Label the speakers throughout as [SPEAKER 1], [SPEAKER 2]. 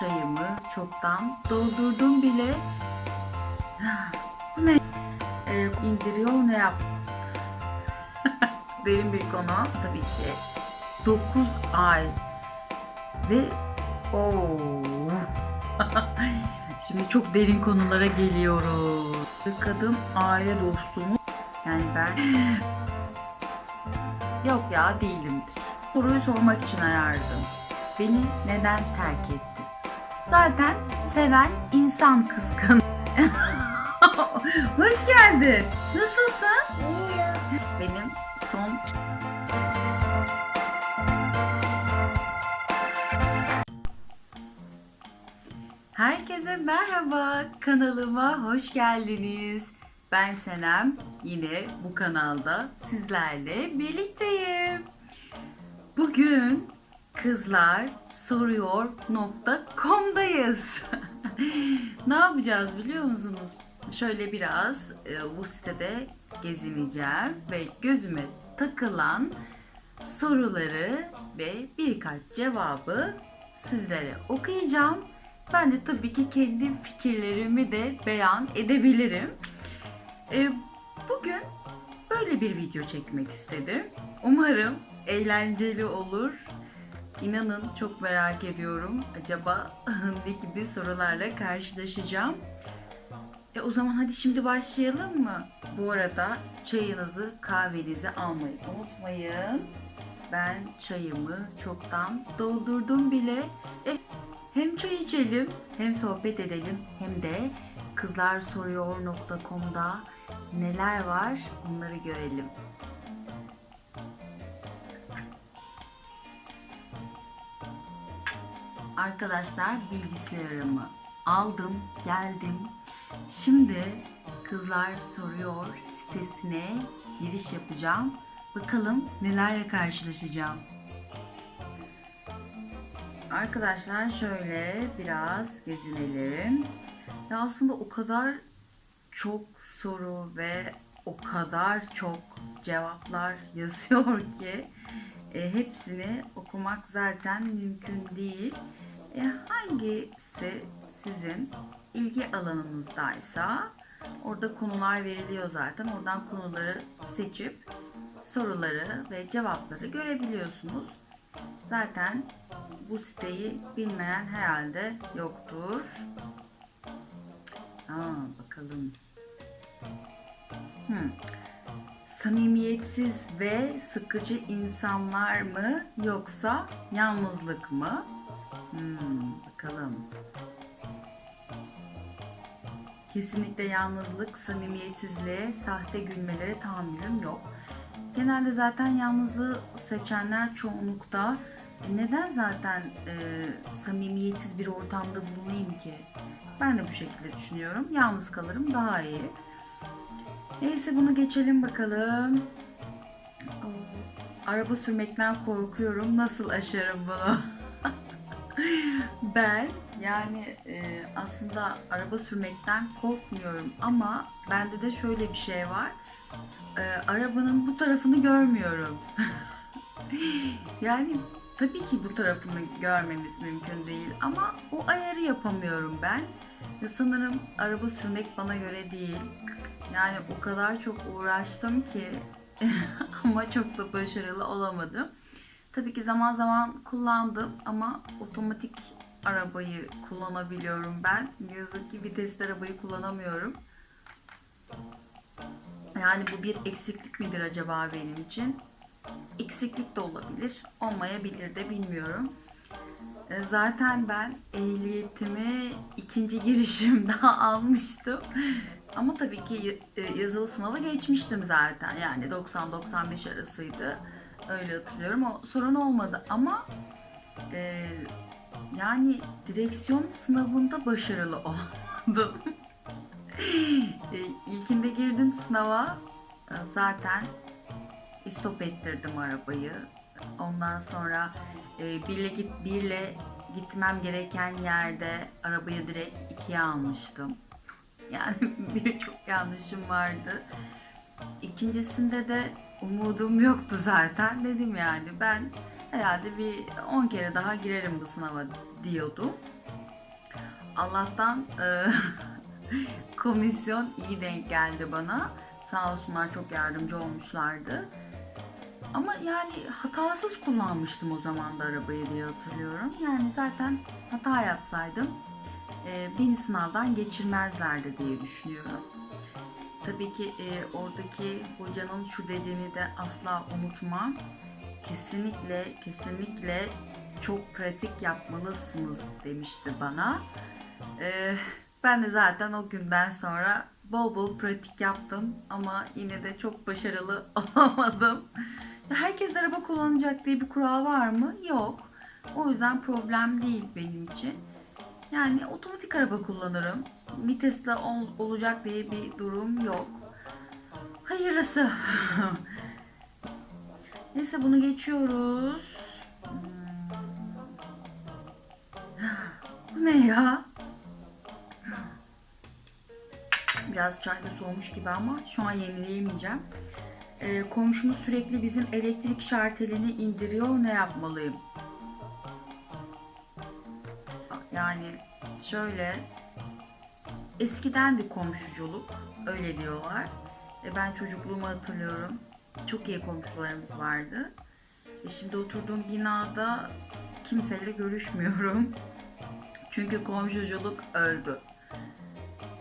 [SPEAKER 1] Çayımı çoktan doldurdum bile. Bu ne? Ee, indiriyor ne yap? Derin bir konu tabii ki. 9 ay ve Oo. Şimdi çok derin konulara geliyoruz. Kadın aile dostumu yani ben yok ya değilimdir. Soruyu sormak için arardım. Beni neden terk etti? Zaten seven insan kıskan. Hoş geldin. Nasılsın? Benim son Herkese merhaba. Kanalıma hoş geldiniz. Ben Senem. Yine bu kanalda sizlerle birlikteyim. Bugün kızlar soruyor.com'dayız. ne yapacağız biliyor musunuz? Şöyle biraz e, bu sitede gezineceğim ve gözüme takılan soruları ve birkaç cevabı sizlere okuyacağım. Ben de tabii ki kendi fikirlerimi de beyan edebilirim. E, bugün böyle bir video çekmek istedim. Umarım eğlenceli olur. İnanın çok merak ediyorum. Acaba ne gibi sorularla karşılaşacağım? E o zaman hadi şimdi başlayalım mı? Bu arada çayınızı, kahvenizi almayı unutmayın. Ben çayımı çoktan doldurdum bile. E, hem çay içelim, hem sohbet edelim, hem de kızlarsoruyor.com'da neler var onları görelim. Arkadaşlar bilgisayarımı aldım, geldim. Şimdi Kızlar Soruyor sitesine giriş yapacağım. Bakalım nelerle karşılaşacağım. Arkadaşlar şöyle biraz gezinelim. Ya aslında o kadar çok soru ve o kadar çok cevaplar yazıyor ki e, hepsini okumak zaten mümkün değil. Hangisi sizin ilgi alanınızdaysa orada konular veriliyor zaten. Oradan konuları seçip soruları ve cevapları görebiliyorsunuz. Zaten bu siteyi bilmeyen herhalde yoktur. Aa, bakalım. Hmm. Samimiyetsiz ve sıkıcı insanlar mı yoksa yalnızlık mı? Hmm, bakalım. Kesinlikle yalnızlık, samimiyetsizliğe, sahte gülmelere tahammülüm yok. Genelde zaten yalnızlığı seçenler çoğunlukta neden zaten e, samimiyetsiz bir ortamda bulunayım ki? Ben de bu şekilde düşünüyorum. Yalnız kalırım daha iyi. Neyse bunu geçelim bakalım. Araba sürmekten korkuyorum. Nasıl aşarım bunu? ben yani e, aslında araba sürmekten korkmuyorum ama bende de şöyle bir şey var. E, arabanın bu tarafını görmüyorum. yani tabii ki bu tarafını görmemiz mümkün değil ama o ayarı yapamıyorum ben. Ya sanırım araba sürmek bana göre değil. Yani o kadar çok uğraştım ki ama çok da başarılı olamadım. Tabii ki zaman zaman kullandım ama otomatik arabayı kullanabiliyorum ben. Ne yazık ki vitesli arabayı kullanamıyorum. Yani bu bir eksiklik midir acaba benim için? Eksiklik de olabilir, olmayabilir de bilmiyorum. E, Zaten ben ehliyetimi ikinci girişimde almıştım. Ama tabii ki e, yazılı sınavı geçmiştim zaten. Yani 90-95 arasıydı. Öyle hatırlıyorum. O sorun olmadı ama e, yani direksiyon sınavında başarılı oldum. e, ilkinde girdim sınava. E, zaten stop ettirdim arabayı. Ondan sonra e, birle git birle gitmem gereken yerde arabayı direkt ikiye almıştım. Yani birçok yanlışım vardı. İkincisinde de umudum yoktu zaten. Dedim yani ben herhalde bir 10 kere daha girerim bu sınava diyordum. Allah'tan e, komisyon iyi denk geldi bana. Sağ olsunlar çok yardımcı olmuşlardı. Ama yani hatasız kullanmıştım o zaman da arabayı diye hatırlıyorum. Yani zaten hata yapsaydım e, beni sınavdan geçirmezlerdi diye düşünüyorum. Tabii ki e, oradaki hocanın şu dediğini de asla unutmam. Kesinlikle, kesinlikle çok pratik yapmalısınız demişti bana. E, ben de zaten o günden sonra bol bol pratik yaptım ama yine de çok başarılı olamadım. Herkes araba kullanacak diye bir kural var mı? Yok. O yüzden problem değil benim için. Yani otomatik araba kullanırım. Vitesle ol, olacak diye bir durum yok. Hayırlısı. Neyse bunu geçiyoruz. Hmm. Bu ne ya? Biraz çay da soğumuş gibi ama şu an yenileyemeyeceğim. Ee, komşumuz sürekli bizim elektrik şartelini indiriyor. Ne yapmalıyım? Yani şöyle eskiden de komşuculuk öyle diyorlar. E ben çocukluğumu hatırlıyorum. Çok iyi komşularımız vardı. E şimdi oturduğum binada kimseyle görüşmüyorum. Çünkü komşuculuk öldü.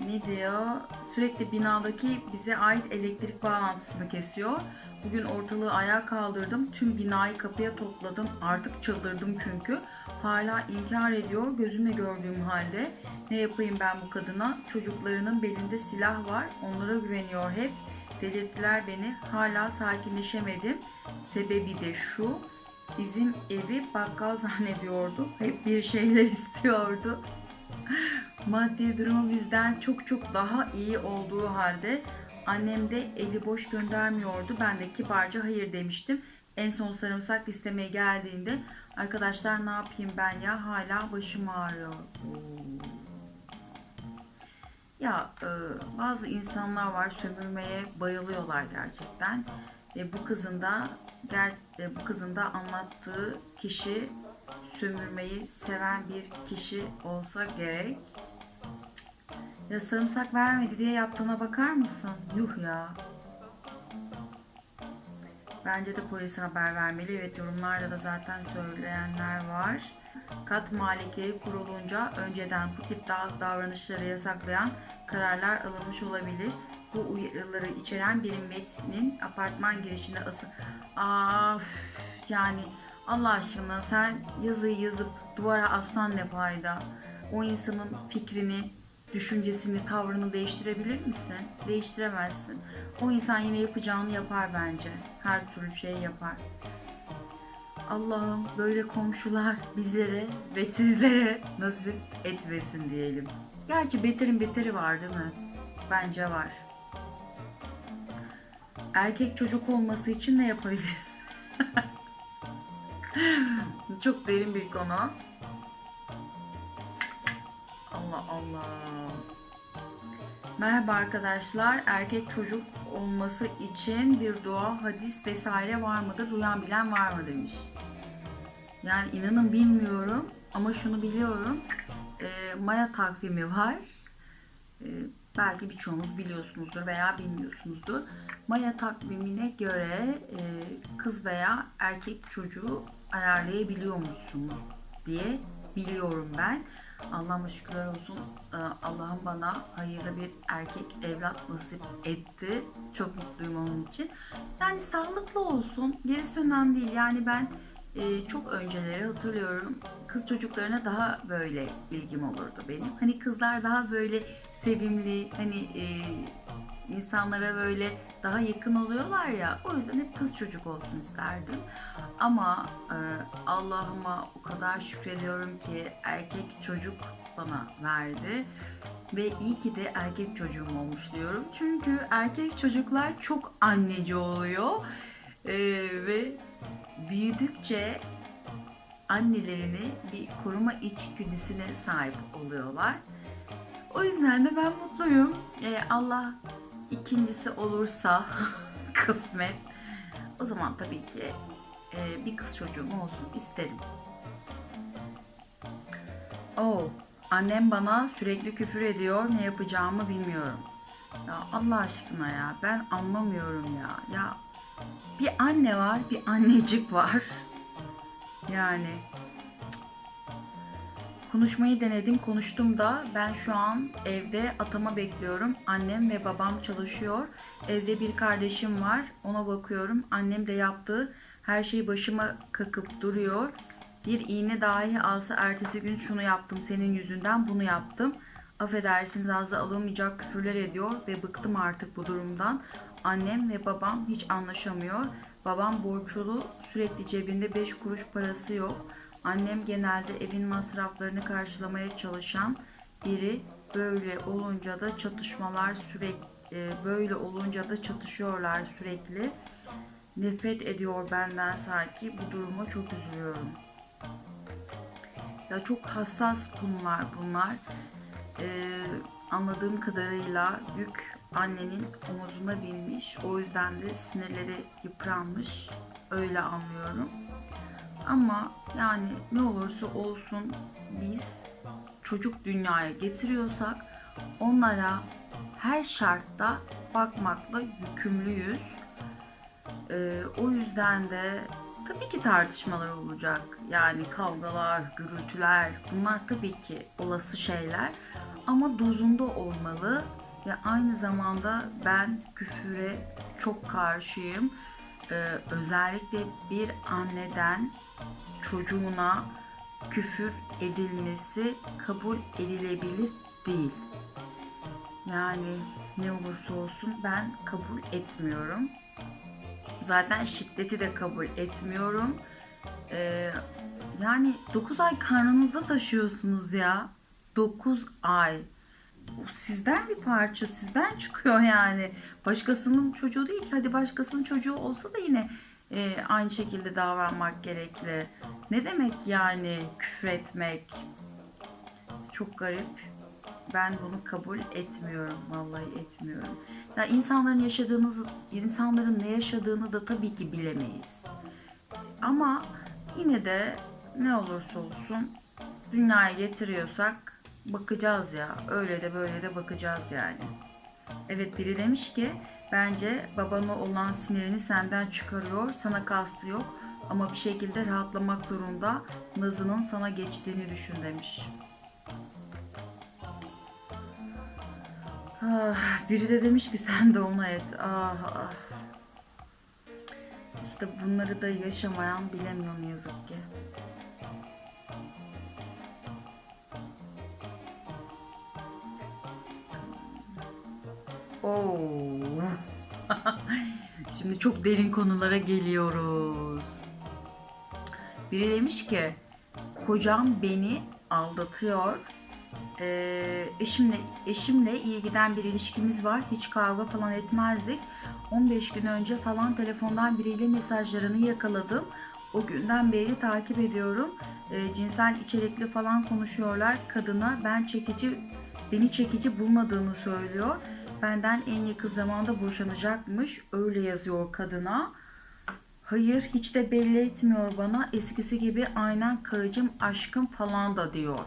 [SPEAKER 1] Ne diyor? Sürekli binadaki bize ait elektrik bağlantısını kesiyor. Bugün ortalığı ayağa kaldırdım. Tüm binayı kapıya topladım. Artık çıldırdım çünkü. Hala inkar ediyor gözümle gördüğüm halde. Ne yapayım ben bu kadına? Çocuklarının belinde silah var. Onlara güveniyor hep. Delirttiler beni. Hala sakinleşemedim. Sebebi de şu. Bizim evi bakkal zannediyordu. Hep bir şeyler istiyordu. Maddi durumu bizden çok çok daha iyi olduğu halde annem de eli boş göndermiyordu. Ben de kibarca hayır demiştim. En son sarımsak istemeye geldiğinde arkadaşlar ne yapayım ben ya hala başım ağrıyor. Ya e, bazı insanlar var sömürmeye bayılıyorlar gerçekten. E, bu kızın da e, bu kızın da anlattığı kişi sömürmeyi seven bir kişi olsa gerek. Ya sarımsak vermedi diye yaptığına bakar mısın? Yuh ya. Bence de polise haber vermeli. Evet yorumlarda da zaten söyleyenler var. Kat malikleri kurulunca önceden bu tip davranışları yasaklayan kararlar alınmış olabilir. Bu uyarıları içeren bir metnin apartman girişinde asıl... Af yani Allah aşkına sen yazıyı yazıp duvara aslan ne fayda? O insanın fikrini, düşüncesini, tavrını değiştirebilir misin? Değiştiremezsin. O insan yine yapacağını yapar bence. Her türlü şey yapar. Allah'ım böyle komşular bizlere ve sizlere nasip etmesin diyelim. Gerçi beterin beteri var değil mi? Bence var. Erkek çocuk olması için ne yapabilir? Çok derin bir konu. Allah Allah. Merhaba arkadaşlar. Erkek çocuk olması için bir dua, hadis vesaire var mıdır? Duyan bilen var mı demiş. Yani inanın bilmiyorum ama şunu biliyorum. E, Maya takvimi var. E, belki birçoğunuz biliyorsunuzdur veya bilmiyorsunuzdur. Maya takvimine göre e, kız veya erkek çocuğu ayarlayabiliyormuşsunuz diye biliyorum ben. Allah'ıma şükürler olsun e, Allah'ım bana hayırlı bir erkek evlat nasip etti. Çok mutluyum onun için. Yani sağlıklı olsun. Gerisi önemli değil. Yani ben e, çok önceleri hatırlıyorum. Kız çocuklarına daha böyle ilgim olurdu benim. Hani kızlar daha böyle sevimli, hani e, insanlara böyle daha yakın oluyorlar ya. O yüzden hep kız çocuk olsun isterdim. Ama e, Allah'ıma o kadar şükrediyorum ki erkek çocuk bana verdi. Ve iyi ki de erkek çocuğum olmuş diyorum. Çünkü erkek çocuklar çok anneci oluyor. E, ve büyüdükçe annelerini bir koruma içgüdüsüne sahip oluyorlar. O yüzden de ben mutluyum. Ee, Allah ikincisi olursa kısmet. O zaman tabii ki e, bir kız çocuğum olsun isterim. Oh, Annem bana sürekli küfür ediyor. Ne yapacağımı bilmiyorum. Ya Allah aşkına ya ben anlamıyorum ya. Ya bir anne var, bir annecik var. Yani konuşmayı denedim, konuştum da ben şu an evde atama bekliyorum. Annem ve babam çalışıyor. Evde bir kardeşim var. Ona bakıyorum. Annem de yaptığı her şeyi başıma kakıp duruyor. Bir iğne dahi alsa ertesi gün şunu yaptım senin yüzünden bunu yaptım. Affedersiniz ağza alamayacak küfürler ediyor ve bıktım artık bu durumdan. Annem ve babam hiç anlaşamıyor. Babam borçlu, sürekli cebinde 5 kuruş parası yok. Annem genelde evin masraflarını karşılamaya çalışan biri. Böyle olunca da çatışmalar sürekli böyle olunca da çatışıyorlar sürekli. Nefret ediyor benden sanki. Bu duruma çok üzülüyorum. Ya çok hassas konular bunlar. Ee, anladığım kadarıyla yük annenin omuzuna binmiş. O yüzden de sinirleri yıpranmış. Öyle anlıyorum. Ama yani ne olursa olsun biz çocuk dünyaya getiriyorsak onlara her şartta bakmakla yükümlüyüz. Ee, o yüzden de tabii ki tartışmalar olacak. Yani kavgalar, gürültüler bunlar tabii ki olası şeyler. Ama dozunda olmalı ve aynı zamanda ben küfüre çok karşıyım. Ee, özellikle bir anneden çocuğuna küfür edilmesi kabul edilebilir değil. Yani ne olursa olsun ben kabul etmiyorum. Zaten şiddeti de kabul etmiyorum. Ee, yani 9 ay karnınızda taşıyorsunuz ya. 9 ay. Sizden bir parça, sizden çıkıyor yani. Başkasının çocuğu değil ki. Hadi başkasının çocuğu olsa da yine e, aynı şekilde davranmak gerekli. Ne demek yani küfür etmek? Çok garip. Ben bunu kabul etmiyorum. Vallahi etmiyorum. Ya insanların yaşadığınız, insanların ne yaşadığını da tabii ki bilemeyiz. Ama yine de ne olursa olsun dünyaya getiriyorsak bakacağız ya. Öyle de böyle de bakacağız yani. Evet biri demiş ki bence babana olan sinirini senden çıkarıyor. Sana kastı yok. Ama bir şekilde rahatlamak zorunda. Nazının sana geçtiğini düşün demiş. Ah, biri de demiş ki sen de ona et. Ah, ah. İşte bunları da yaşamayan bilemiyor ne yazık ki. Oo. Şimdi çok derin konulara geliyoruz. Biri demiş ki kocam beni aldatıyor. Ee, eşimle eşimle iyi giden bir ilişkimiz var. Hiç kavga falan etmezdik. 15 gün önce falan telefondan biriyle mesajlarını yakaladım. O günden beri takip ediyorum. Ee, cinsel içerikli falan konuşuyorlar. Kadına ben çekici beni çekici bulmadığını söylüyor. Benden en yakın zamanda boşanacakmış. Öyle yazıyor kadına. Hayır hiç de belli etmiyor bana. Eskisi gibi aynen karıcım aşkım falan da diyor.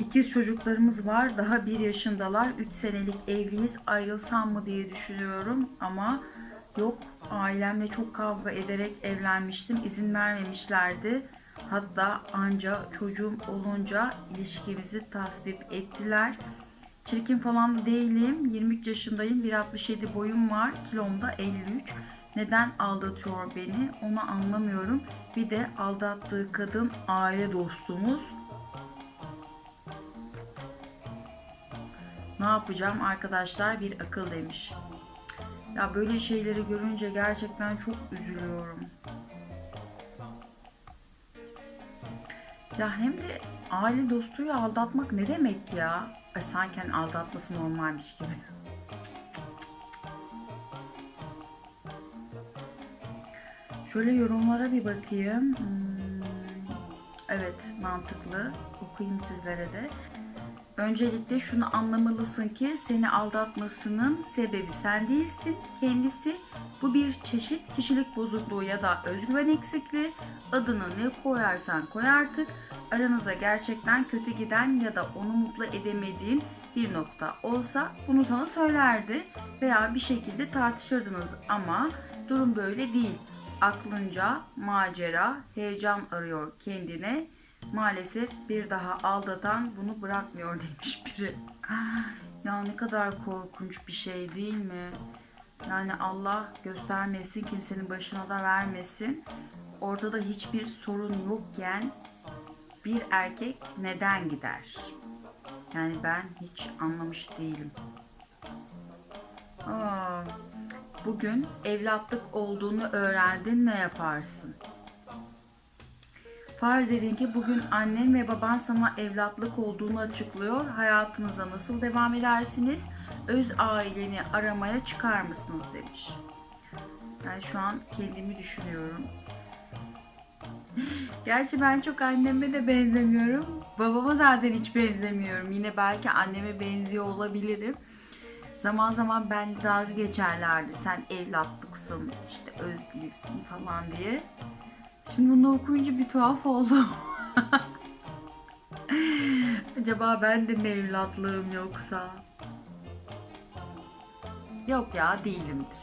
[SPEAKER 1] İkiz çocuklarımız var. Daha bir yaşındalar. Üç senelik evliyiz. Ayrılsam mı diye düşünüyorum ama yok. Ailemle çok kavga ederek evlenmiştim. İzin vermemişlerdi. Hatta anca çocuğum olunca ilişkimizi tasvip ettiler. Çirkin falan değilim. 23 yaşındayım. 1.67 boyum var. Kilom da 53. Neden aldatıyor beni? Onu anlamıyorum. Bir de aldattığı kadın aile dostumuz. Ne yapacağım arkadaşlar? Bir akıl demiş. Ya böyle şeyleri görünce gerçekten çok üzülüyorum. Ya hem de aile dostuyla aldatmak ne demek ya? Ay, sanki hani aldatması normalmiş gibi. Şöyle yorumlara bir bakayım. Hmm, evet mantıklı. Okuyayım sizlere de. Öncelikle şunu anlamalısın ki seni aldatmasının sebebi sen değilsin, kendisi. Bu bir çeşit kişilik bozukluğu ya da özgüven eksikliği. Adını ne koyarsan koy artık. Aranıza gerçekten kötü giden ya da onu mutlu edemediğin bir nokta olsa bunu sana söylerdi veya bir şekilde tartışırdınız ama durum böyle değil. Aklınca macera, heyecan arıyor kendine. Maalesef bir daha aldatan bunu bırakmıyor demiş biri. Ya ne kadar korkunç bir şey değil mi? Yani Allah göstermesin, kimsenin başına da vermesin. Ortada hiçbir sorun yokken bir erkek neden gider? Yani ben hiç anlamış değilim. Aa, bugün evlatlık olduğunu öğrendin ne yaparsın? Farz edin ki bugün annen ve baban sana evlatlık olduğunu açıklıyor. Hayatınıza nasıl devam edersiniz? Öz aileni aramaya çıkar mısınız demiş. Ben şu an kendimi düşünüyorum. Gerçi ben çok anneme de benzemiyorum. Babama zaten hiç benzemiyorum. Yine belki anneme benziyor olabilirim. Zaman zaman ben dalga geçerlerdi. Sen evlatlıksın, işte özgürlüsün falan diye. Şimdi bunu okuyunca bir tuhaf oldum. Acaba ben de mi yoksa? Yok ya değilimdir.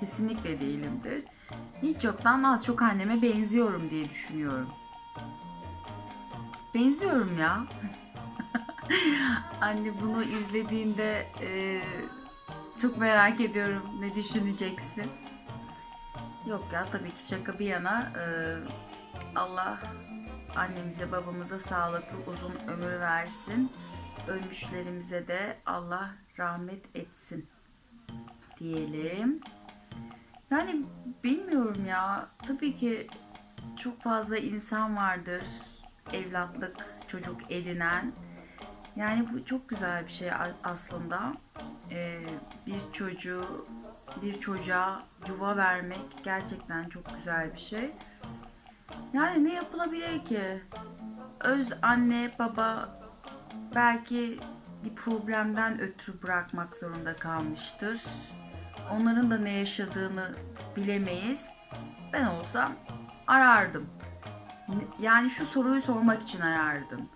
[SPEAKER 1] Kesinlikle değilimdir. Hiç yoktan az çok anneme benziyorum diye düşünüyorum. Benziyorum ya. Anne bunu izlediğinde e, çok merak ediyorum ne düşüneceksin. Yok ya tabii ki şaka bir yana e, Allah annemize babamıza sağlıklı uzun ömür versin. Ölmüşlerimize de Allah rahmet etsin diyelim. Yani bilmiyorum ya. Tabii ki çok fazla insan vardır evlatlık çocuk edinen. Yani bu çok güzel bir şey aslında. Ee, bir çocuğu bir çocuğa yuva vermek gerçekten çok güzel bir şey. Yani ne yapılabilir ki? Öz anne baba belki bir problemden ötürü bırakmak zorunda kalmıştır. Onların da ne yaşadığını bilemeyiz. Ben olsam arardım. Yani şu soruyu sormak için arardım.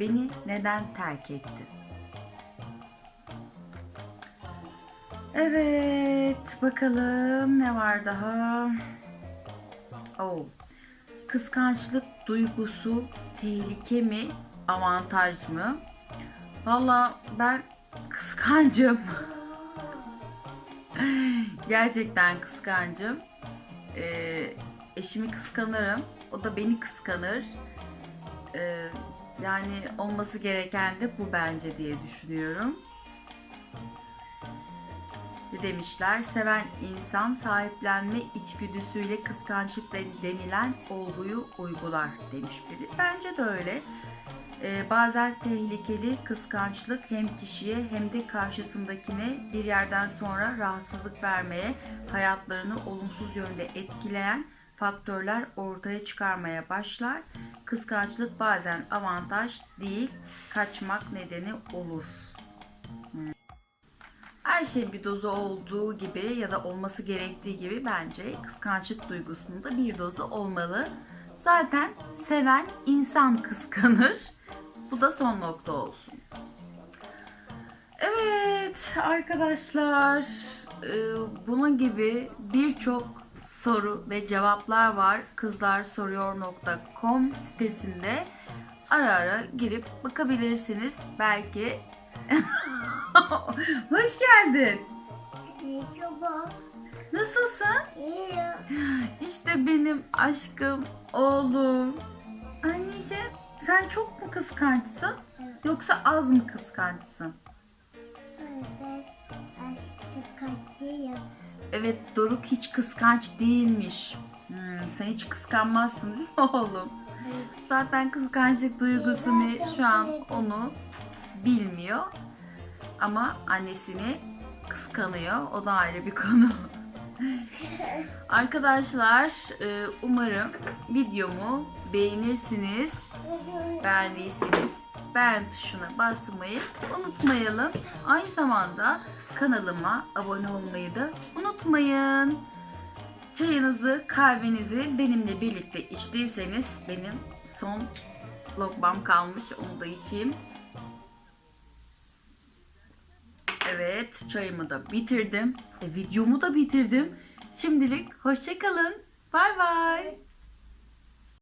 [SPEAKER 1] Beni neden terk ettin? Evet, bakalım ne var daha? Oh. Kıskançlık duygusu tehlike mi, avantaj mı? Valla ben kıskancım. Gerçekten kıskancım. Ee, eşimi kıskanırım. O da beni kıskanır. Ee, yani olması gereken de bu bence diye düşünüyorum. Ne demişler? Seven insan sahiplenme içgüdüsüyle kıskançlık de- denilen olguyu uygular demiş biri. Bence de öyle. Ee, bazen tehlikeli kıskançlık hem kişiye hem de karşısındakine bir yerden sonra rahatsızlık vermeye, hayatlarını olumsuz yönde etkileyen faktörler ortaya çıkarmaya başlar. Kıskançlık bazen avantaj değil, kaçmak nedeni olur. Hmm. Her şeyin bir dozu olduğu gibi ya da olması gerektiği gibi bence kıskançlık duygusunun da bir dozu olmalı. Zaten seven insan kıskanır. Bu da son nokta olsun. Evet arkadaşlar e, bunun gibi birçok soru ve cevaplar var kızlarsoruyor.com sitesinde ara ara girip bakabilirsiniz belki hoş geldin
[SPEAKER 2] Çabuk.
[SPEAKER 1] nasılsın
[SPEAKER 2] İyi.
[SPEAKER 1] işte benim aşkım oğlum anneciğim sen çok mu kıskançsın yoksa az mı kıskançsın
[SPEAKER 2] Evet. Aşkı kaçtıyım.
[SPEAKER 1] Evet Doruk hiç kıskanç değilmiş. Hmm, sen hiç kıskanmazsın değil mi oğlum? Zaten kıskançlık duygusu ne şu an onu bilmiyor. Ama annesini kıskanıyor. O da ayrı bir konu. Arkadaşlar e, umarım videomu beğenirsiniz. Beğendiyseniz beğen tuşuna basmayı unutmayalım. Aynı zamanda kanalıma abone olmayı da unutmayın. Çayınızı, kahvenizi benimle birlikte içtiyseniz benim son lokmam kalmış onu da içeyim. Evet, çayımı da bitirdim. E, videomu da bitirdim. Şimdilik hoşçakalın. Bay bay.